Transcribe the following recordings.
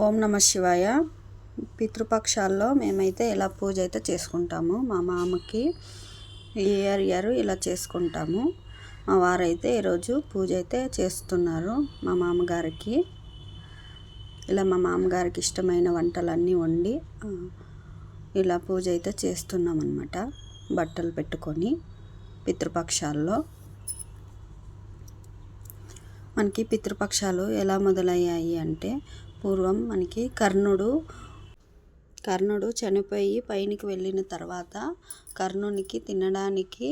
ఓం నమ శివాయ. పితృపక్షాల్లో మేమైతే ఇలా పూజ అయితే చేసుకుంటాము. మా మామకి ఇయర్ ఇయర్ ఇలా చేసుకుంటాము. మా వారైతే ఈరోజు పూజ అయితే చేస్తున్నారు మా మామగారికి. ఇలా మా మామగారికి ఇష్టమైన వంటలన్నీ వండి ఇలా పూజ అయితే చేస్తున్నాం అనమాట బట్టలు పెట్టుకొని పితృపక్షాల్లో. మనకి పితృపక్షాలు ఎలా మొదలయ్యాయి అంటే పూర్వం మనకి కర్ణుడు కర్ణుడు చనిపోయి పైనికి వెళ్ళిన తర్వాత కర్ణునికి తినడానికి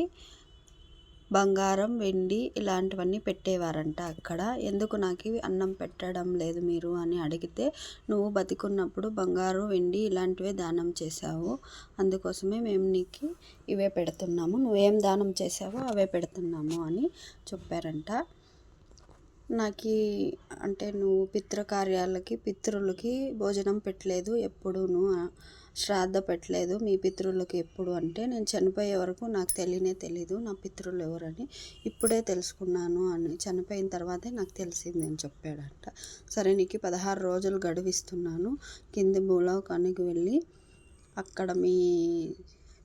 బంగారం వెండి ఇలాంటివన్నీ పెట్టేవారంట అక్కడ. ఎందుకు నాకు అన్నం పెట్టడం లేదు మీరు అని అడిగితే నువ్వు బతికున్నప్పుడు బంగారు వెండి ఇలాంటివే దానం చేశావు. అందుకోసమే మేము నీకు ఇవే పెడుతున్నాము. నువ్వేం దానం చేసావో అవే పెడుతున్నాము అని చెప్పారంట. నాకు అంటే నువ్వు పితృకార్యాలకి పితృలకి భోజనం పెట్టలేదు ఎప్పుడూను శ్రాద్ధ పెట్టలేదు మీ పితృలకి ఎప్పుడు అంటే నేను చనిపోయే వరకు నాకు తెలియనే తెలీదు నా పితృలు ఎవరని. ఇప్పుడే తెలుసుకున్నాను అని చనిపోయిన తర్వాతే నాకు తెలిసింది అని చెప్పాడంట. సరే నీకు పదహారు రోజులు గడువిస్తున్నాను. కింది భూలోకానికి వెళ్ళి అక్కడ మీ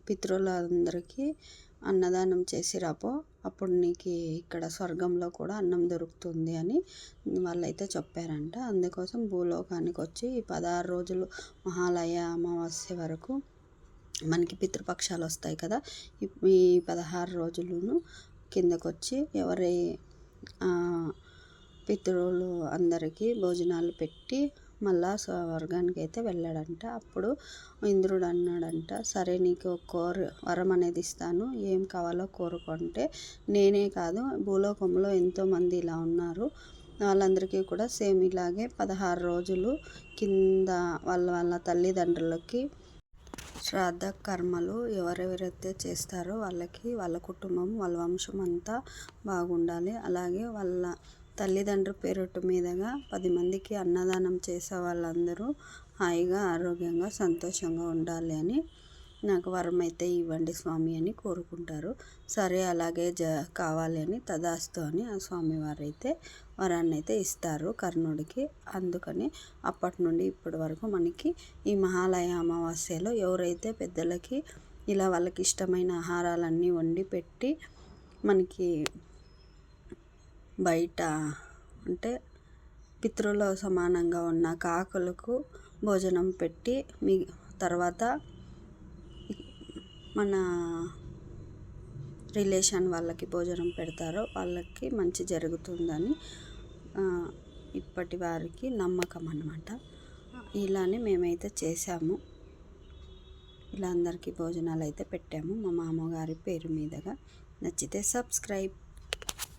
పితృలందరికీ అన్నదానం చేసి రాపో. అప్పుడు నీకు ఇక్కడ స్వర్గంలో కూడా అన్నం దొరుకుతుంది అని వాళ్ళైతే చెప్పారంట. అందుకోసం భూలోకానికి వచ్చి పదహారు రోజులు మహాలయ అమావాస్య వరకు మనకి పితృపక్షాలు వస్తాయి కదా. ఈ పదహారు రోజులను కిందకొచ్చి ఎవరి పితృలు అందరికీ భోజనాలు పెట్టి మళ్ళా స్వర్గానికి అయితే వెళ్ళాడంట. అప్పుడు ఇంద్రుడు అన్నాడంట సరే నీకు కోర వరం అనేది ఇస్తాను. ఏం కావాలో కోరుకుంటే నేనే కాదు భూలోకంలో ఎంతోమంది ఇలా ఉన్నారు. వాళ్ళందరికీ కూడా సేమ్ ఇలాగే పదహారు రోజులు కింద వాళ్ళ వాళ్ళ తల్లిదండ్రులకి శ్రాద్ధ కర్మలు ఎవరెవరైతే చేస్తారో వాళ్ళకి వాళ్ళ కుటుంబం వాళ్ళ వంశం అంతా బాగుండాలి. అలాగే వాళ్ళ తల్లిదండ్రుల పేరుట మీదుగా పది మందికి అన్నదానం చేసే వాళ్ళందరూ హాయిగా ఆరోగ్యంగా సంతోషంగా ఉండాలి అని నాకు వరం అయితే ఇవ్వండి స్వామి అని కోరుకుంటారు. సరే అలాగే జ కావాలి అని తదాస్తు అని ఆ స్వామివారు అయితే వరాన్ని అయితే ఇస్తారు కర్ణుడికి. అందుకని అప్పటి నుండి ఇప్పటి వరకు మనకి ఈ మహాలయ అమావాస్యలో ఎవరైతే పెద్దలకి ఇలా వాళ్ళకి ఇష్టమైన ఆహారాలన్నీ వండి పెట్టి మనకి బయట అంటే పితృలో సమానంగా ఉన్న కాకులకు భోజనం పెట్టి మీ తర్వాత మన రిలేషన్ వాళ్ళకి భోజనం పెడతారో వాళ్ళకి మంచి జరుగుతుందని ఇప్పటి వారికి నమ్మకం అన్నమాట. ఇలానే మేమైతే చేసాము ఇలా అందరికీ భోజనాలు అయితే పెట్టాము. మా మామగారి పేరు మీదుగా. నచ్చితే సబ్స్క్రైబ్